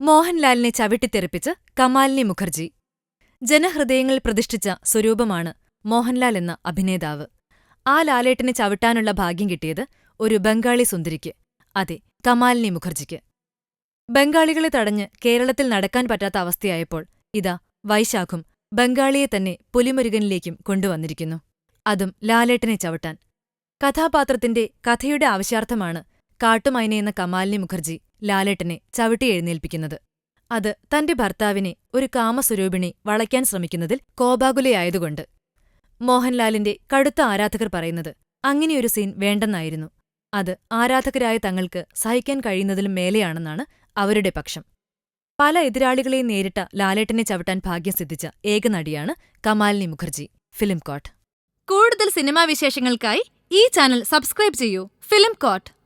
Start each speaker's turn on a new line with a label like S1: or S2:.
S1: മോഹൻലാലിനെ ചവിട്ടിത്തെറിപ്പിച്ച് കമാലിനി മുഖർജി. ജനഹൃദയങ്ങളിൽ പ്രതിഷ്ഠിച്ച സ്വരൂപമാണ് മോഹൻലാൽ എന്ന അഭിനേതാവ്. ആ ലാലേട്ടനെ ചവിട്ടാനുള്ള ഭാഗ്യം കിട്ടിയത് ഒരു ബംഗാളി സുന്ദരിക്ക് അതെ കമാലിനി മുഖർജിക്ക്. ബംഗാളികളെ തടഞ്ഞ് കേരളത്തിൽ നടക്കാൻ പറ്റാത്ത അവസ്ഥയായപ്പോൾ ഇതാ വൈശാഖും ബംഗാളിയെ തന്നെ പുലിമുരുകനിലേക്കും കൊണ്ടുവന്നിരിക്കുന്നു. അതും ലാലേട്ടനെ ചവിട്ടാൻ. കഥാപാത്രത്തിന്റെ കഥയുടെ ആവശ്യാർത്ഥമാണ് കാട്ടുമൈനയെന്ന കമാലിനി മുഖർജി ലാലേട്ടനെ ചവിട്ടി എഴുന്നേൽപ്പിക്കുന്നത്. അത് തന്റെ ഭർത്താവിനെ ഒരു കാമസ്വരൂപിണി വളയ്ക്കാൻ ശ്രമിക്കുന്നതിൽ കോപാകുലയായതുകൊണ്ട്. മോഹൻലാലിന്റെ കടുത്ത ആരാധകർ പറയുന്നത് അങ്ങനെയൊരു സീൻ വേണ്ടെന്നായിരുന്നു. അത് ആരാധകരായ തങ്ങൾക്ക് സഹിക്കാൻ കഴിയുന്നതിലും മേലെയാണെന്നാണ് അവരുടെ പക്ഷം. പല എതിരാളികളെയും നേരിട്ട ലാലേട്ടനെ ചവിട്ടാൻ ഭാഗ്യം സിദ്ധിച്ച ഏക നടിയാണ് കമാലിനി മുഖർജി ഫിലിം കോട്ട്. കൂടുതൽ സിനിമാ വിശേഷങ്ങൾക്കായി ഈ ചാനൽ സബ്സ്ക്രൈബ് ചെയ്യൂ. Film coat.